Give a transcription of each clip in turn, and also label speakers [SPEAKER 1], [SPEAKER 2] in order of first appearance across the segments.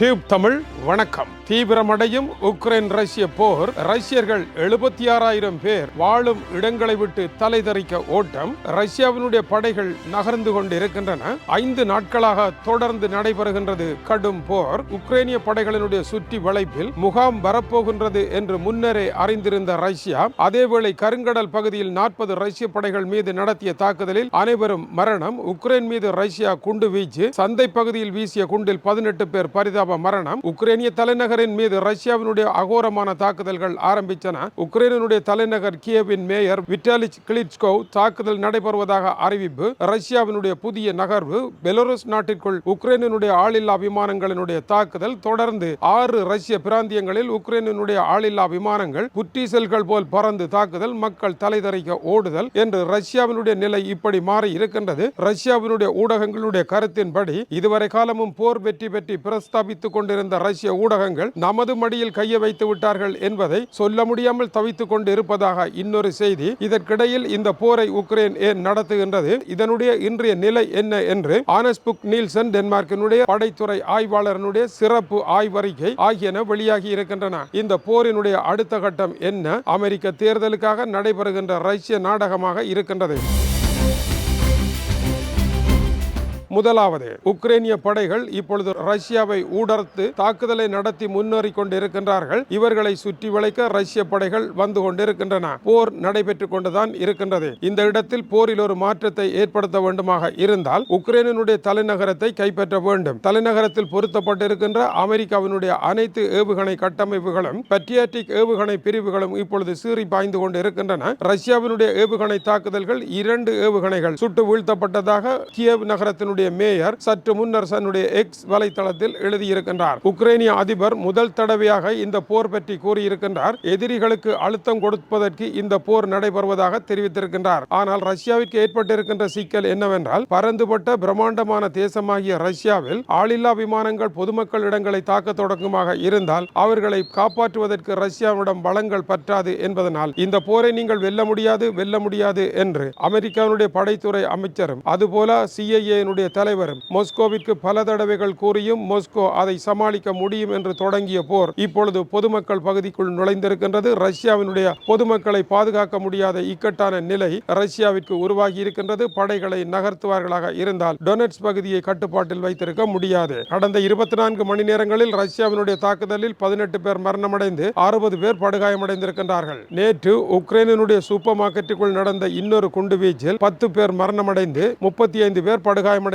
[SPEAKER 1] Tube Tamil வணக்கம். தீவிரமடையும் Ukraine ரஷ்ய போர் ரஷ்யர்கள் எழுபத்தி ஆறாயிரம் பேர் வாழும் இடங்களை விட்டு தலைதறிக்க ஓட்டம் ரஷ்யாவினுடைய படைகள் நகர்ந்து கொண்டிருக்கின்றன. ஐந்து நாட்களாக தொடர்ந்து நடைபெறுகின்றது கடும் போர். உக்ரைனிய படைகளினுடைய சுற்றி வளைப்பில் முகாம் வரப்போகின்றது என்று முன்னரே அறிந்திருந்த ரஷ்யா அதேவேளை கருங்கடல் பகுதியில் நாற்பது ரஷ்ய படைகள் மீது நடத்திய தாக்குதலில் அனைவரும் மரணம். உக்ரைன் மீது ரஷ்யா குண்டு வீச்சு சந்தை பகுதியில் வீசிய குண்டில் பதினெட்டு பேர் பரிதாப மரணம் உக்ரைனிய தலைநகரின் மீது ரஷ்யாவினுடைய அகோரமான தாக்குதல்கள் ஆரம்பித்தன. உக்ரைனுடைய தலைநகர் கியவின் மேயர் விட்டாலிச் கிளிட்ஸ்கோவ் தாக்குதல் நடைபெறுவதாக அறிவிப்பு. ரஷ்யாவினுடைய புதிய நகர்வு பெலருஸ் நாட்டிற்குள் உக்ரைனுடைய ஆளில்லா விமானங்களினுடைய தாக்குதல் தொடர்ந்து ஆறு ரஷ்ய பிராந்தியங்களில் உக்ரைனுடைய ஆளில்லா விமானங்கள் புற்றீசல்கள் போல் பறந்து தாக்குதல் மக்கள் தலைதறிக்க ஓடுதல் என்று ரஷ்யாவினுடைய நிலை இப்படி மாறி இருக்கின்றது ரஷ்யாவினுடைய ஊடகங்களுடைய கருத்தின்படி இதுவரை காலமும் போர் வெற்றி பெற்றி வைத்துக் கொண்டிருந்த ரஷ்ய ஊடகங்கள் நமது மடியில் கையை வைத்து விட்டார்கள் என்பதை சொல்ல முடியாமல் தவித்துக் கொண்டு இருப்பதாக இன்னொரு செய்தி. இதற்கிடையில் இந்த போரை உக்ரைன் ஏன் நடத்துகின்றது? இதனுடைய இன்றைய நிலை என்ன என்று ஆனஸ்புக் நீல்சன் டென்மார்க்கினுடைய படைத்துறை ஆய்வாளரனுடைய சிறப்பு ஆய்வறிக்கை ஆகியன வெளியாகி இருக்கின்றன. இந்த போரினுடைய அடுத்த கட்டம் என்ன? அமெரிக்க தேர்தலுக்காக நடைபெறுகின்ற ரஷ்ய நாடகமாக இருக்கின்றது. முதலாவது உக்ரைனிய படைகள் இப்பொழுது ரஷ்யாவை ஊடர்த்து தாக்குதலை நடத்தி முன்னேறி கொண்டிருக்கின்றார்கள். இவர்களை சுற்றி வளைக்க ரஷ்ய படைகள் வந்து கொண்டிருக்கின்றன. போர் நடைபெற்றுக் கொண்டுதான் இருக்கின்றது. இந்த இடத்தில் போரில் ஒரு மாற்றத்தை ஏற்படுத்த வேண்டுமாக இருந்தால் உக்ரைனுடைய தலைநகரத்தை கைப்பற்ற வேண்டும். தலைநகரத்தில் பொருத்தப்பட்டிருக்கின்ற அமெரிக்காவினுடைய அனைத்து ஏவுகணை கட்டமைப்புகளும் பட்ரியாட்டிக் ஏவுகணை பிரிவுகளும் இப்பொழுது சீறி பாய்ந்து கொண்டு இருக்கின்றன ரஷ்யாவினுடைய ஏவுகணை தாக்குதல்கள் இரண்டு ஏவுகணைகள் சுட்டு வீழ்த்தப்பட்டதாக கியவ் நகரத்தினுடைய மேயர் சற்று முன்னர் தன்னுடைய எக்ஸ் வலைத்தளத்தில் எழுதியிருக்கின்றார். உக்ரைனிய அதிபர் முதல் தடவையாக இந்த போர் பற்றி கூறியிருக்கின்றார். எதிரிகளுக்கு அழுத்தம் கொடுப்பதற்கு இந்த போர் நடைபெறுவதாக தெரிவித்திருக்கின்றார். ஆனால் ரஷ்யாவிற்கு ஏற்பட்டிருக்கின்ற சிக்கல் என்னவென்றால் பரந்துபட்ட பிரம்மாண்டமான தேசமாகிய ரஷ்யாவில் ஆளில்லா விமானங்கள் பொதுமக்கள் இடங்களை தாக்க தொடங்குமாக இருந்தால் அவர்களை காப்பாற்றுவதற்கு ரஷ்யாவிடம் வளங்கள் பற்றாது என்பதனால் இந்த போரை நீங்கள் வெல்ல முடியாது வெல்ல முடியாது என்று அமெரிக்காவுடைய படைத்துறை அமைச்சரும் அதுபோல சிஐஏனுடைய தலைவரும் மொஸ்கோவிற்கு பல தடவைகள் கூறியும் மொஸ்கோ அதை சமாளிக்க முடியும் என்று தொடங்கிய போர் இப்பொழுது பொதுமக்கள் பகுதிக்குள் நுழைந்திருக்கின்றது. ரஷ்யாவினுடைய பொதுமக்களை பாதுகாக்க முடியாத இக்கட்டான நிலை ரஷ்யாவிற்கு உருவாகி இருக்கின்றது படைகளை நகர்த்துவார்களாக இருந்தால் டொனட்ஸ் பகுதியை கட்டுப்பாட்டில் வைத்திருக்க முடியாது. கடந்த இருபத்தி நான்கு மணி நேரங்களில் ரஷ்யாவினுடைய தாக்குதலில் பதினெட்டு பேர் மரணமடைந்து அறுபது பேர் படுகாயமடைந்திருக்கின்றார்கள். நேற்று உக்ரைனுடைய சூப்பர் மார்க்கெட்டுக்குள் நடந்த இன்னொரு குண்டு வீச்சில் பத்து பேர் மரணமடைந்து முப்பத்தி ஐந்து பேர்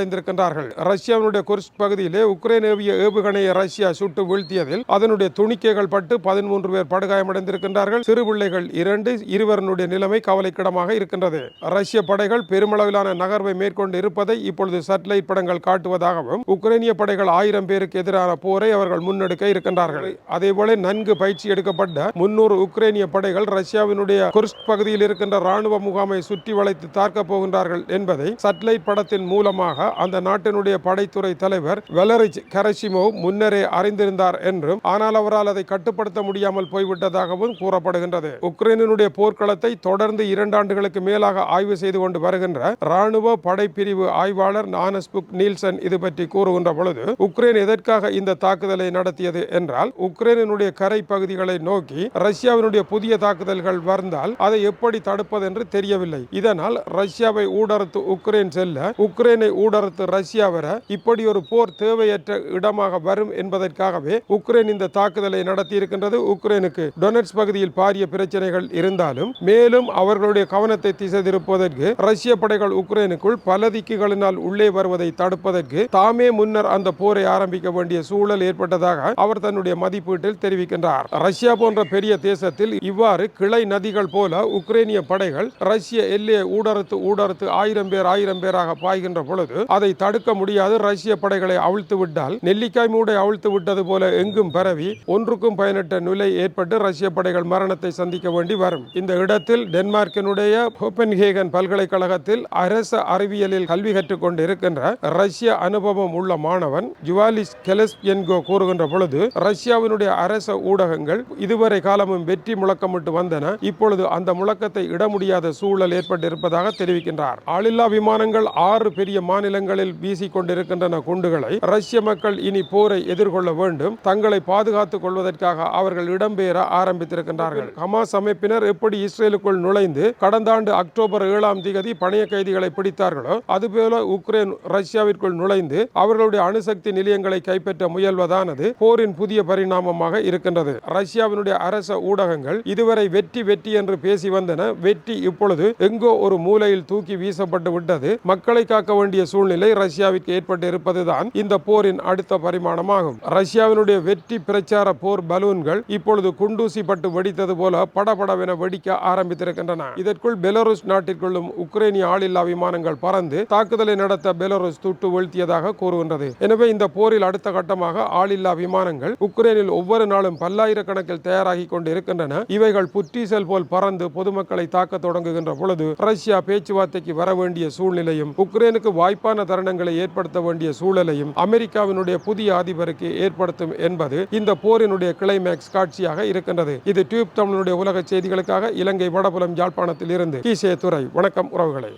[SPEAKER 1] அடைந்திருக்கின்றார்கள். ரஷ்யாவினுடைய குர்ஸ்க் பகுதியிலே உக்ரைன் ஏவிய ஏவுகணையை ரஷ்யா சுட்டு வீழ்த்தியதில் அதனுடைய துணிக்கைகள் பட்டு பதிமூன்று பேர் படுகாயமடைந்திருக்கின்றார்கள். சிறு பிள்ளைகள் இரண்டு இருவருடைய நிலைமை கவலைக்கிடமாக இருக்கின்றது. ரஷ்ய படைகள் பெருமளவிலான நகர்வை மேற்கொண்டு இருப்பதை இப்பொழுது சேட்டலைட் படங்கள் காட்டுவதாகவும் உக்ரைனிய படைகள் ஆயிரம் பேருக்கு எதிரான போரை அவர்கள் முன்னெடுக்க இருக்கின்றார்கள். அதேபோல நன்கு பயிற்சி எடுக்கப்பட்ட முன்னூறு உக்ரைனிய படைகள் ரஷ்யாவினுடைய குர்ஸ்க் பகுதியில் இருக்கின்ற ராணுவ முகாமை சுற்றி வளைத்து தாக்கப் போகின்றார்கள் என்பதை சேட்டலைட் படத்தின் மூலமாக அந்த நாட்டினுடைய படைத்துறை தலைவர் வெலரிச் கரசிமோவ் முன்னரே அறிந்திருந்தார் என்றும் ஆனால் அவரால் அதை கட்டுப்படுத்த முடியாமல் போய்விட்டதாகவும் கூறப்படுகின்றது. உக்ரைனுடைய போர்க்களத்தை தொடர்ந்து இரண்டு ஆண்டுகளுக்கு மேலாக ஆய்வு செய்து கொண்டு வருகின்ற ராணுவ படைப்பிரிவு ஆய்வாளர் நானஸ்புக் நீல்சன் இது பற்றி கூறுகின்ற பொழுது உக்ரைன் எதற்காக இந்த தாக்குதலை நடத்தியது என்றால் உக்ரைனுடைய கரை பகுதிகளை நோக்கி ரஷ்யாவினுடைய புதிய தாக்குதல்கள் வந்தால் அதை எப்படி தடுப்பது என்று தெரியவில்லை. இதனால் ரஷ்யாவை ஊடறுத்து உக்ரைன் செல்ல உக்ரைனை ஊடறுத்து ரஷ்யா வர இப்படி ஒரு போர் தேவையற்ற இடமாக வரும் என்பதற்காகவே உக்ரைன் இந்த தாக்குதலை நடத்தியிருக்கின்றது. உக்ரைனுக்கு டொனட்ஸ் பகுதியில் பாரிய பிரச்சனைகள் இருந்தாலும் மேலும் அவர்களுடைய கவனத்தை திசை திருப்பதற்கு ரஷ்ய படைகள் உக்ரைனுக்குள் பல திக்குகளினால் உள்ளே வருவதை தடுப்பதற்கு தாமே முன்னர் அந்த போரை ஆரம்பிக்க வேண்டிய சூழல் ஏற்பட்டதாக அவர் தன்னுடைய மதிப்பீட்டில் தெரிவிக்கின்றார். ரஷ்யா போன்ற பெரிய தேசத்தில் இவ்வாறு கிளை நதிகள் போல உக்ரைனிய படைகள் ரஷ்ய எல்லையை ஊடறுத்து ஊடறுத்து ஆயிரம் பேர் ஆயிரம் பேராக பாய்கின்ற பொழுது அதை தடுக்க முடியாது. ரஷ்ய படைகளை அவிழ்த்து விட்டால் நெல்லிக்காய் மூடை அவிழ்த்து விட்டது போல எங்கும் பரவி ஒன்றுக்கும் பயனற்ற நிலை ஏற்பட்டு ரஷ்ய படைகள் மரணத்தை சந்திக்க வேண்டி வரும். இந்த இடத்தில் டென்மார்க்கினுடைய கோப்பன்ஹேகன் பல்கலைக்கழகத்தில் அரச அறிவியலில் கல்வி கற்றுக் இருக்கின்ற ரஷ்ய அனுபவம் உள்ள மாணவன் ஜுவாலிஸ் கெலஸ்பியன்கோ கூறுகின்ற பொழுது ரஷ்யாவினுடைய அரச ஊடகங்கள் இதுவரை காலமும் வெற்றி முழக்கமிட்டு வந்தன. இப்பொழுது அந்த முழக்கத்தை இட முடியாத சூழல் ஏற்பட்டிருப்பதாக தெரிவிக்கின்றார். ஆளில்லா விமானங்கள் ஆறு பெரிய மாநிலங்கள் இடங்களில் வீசிக்கொண்டிருக்கின்றன குண்டுகளை ரஷ்ய மக்கள் இனி போரை எதிர்கொள்ள வேண்டும். தங்களை பாதுகாத்துக் கொள்வதற்காக அவர்கள் இடம்பெயர ஆரம்பித்திருக்கின்றார்கள். ஹமாஸ் அமைப்பினர் எப்படி இஸ்ரேலுக்குள் நுழைந்து கடந்த ஆண்டு அக்டோபர் ஏழாம் தேதி பணைய கைதிகளை பிடித்தார்களோ அதுபோல உக்ரைன் ரஷ்யாவிற்குள் நுழைந்து அவர்களுடைய அணுசக்தி நிலையங்களை கைப்பற்ற முயல்வதானது போரின் புதிய பரிணாமமாக இருக்கின்றது. ரஷ்யாவினுடைய அரச ஊடகங்கள் இதுவரை வெற்றி வெற்றி என்று பேசி வந்தன. வெற்றி இப்பொழுது எங்கோ ஒரு மூலையில் தூக்கி வீசப்பட்டு விட்டது. மக்களை காக்க வேண்டிய சூழ்நிலை ரஷ்யாவிற்கு ஏற்பட்டு இருப்பதுதான் இந்த போரின் அடுத்த பரிமாணமாகும். ரஷ்யாவினுடைய வெற்றி பிரச்சார போர் பலூன்கள் இப்பொழுது குண்டூசி பட்டு வெடித்தது போல படபடவென வெடிக்க ஆரம்பித்திருக்கின்றன. இதற்குள் பெலருஸ் நாட்டிற்குள்ளும் உக்ரைனிய ஆளில்லா விமானங்கள் பறந்து தாக்குதலை நடத்த பெலருஸ் துட்டு வீழ்த்தியதாக கூறுகின்றது. எனவே இந்த போரில் அடுத்த கட்டமாக ஆளில்லா விமானங்கள் உக்ரைனில் ஒவ்வொரு நாளும் பல்லாயிரக்கணக்கில் தயாராகி கொண்டு இருக்கின்றன இவைகள் புற்றீசல் போல் பறந்து பொதுமக்களை தாக்க தொடங்குகின்ற பொழுது ரஷ்யா பேச்சுவார்த்தைக்கு வர வேண்டிய சூழ்நிலையும் உக்ரைனுக்கு வாய்ப்பான தருணங்களை ஏற்படுத்த வேண்டிய சூழலையும் அமெரிக்காவினுடைய புதிய அதிபருக்கு ஏற்படுத்தும் என்பது இந்த போரினுடைய கிளைமேக்ஸ் காட்சியாக இருக்கின்றது. இது டியூப் தமிழனுடைய உலக செய்திகளுக்காக இலங்கை வடபுலம் யாழ்ப்பாணத்தில் இருந்து கீசே துறை வணக்கம் உறவுகளை.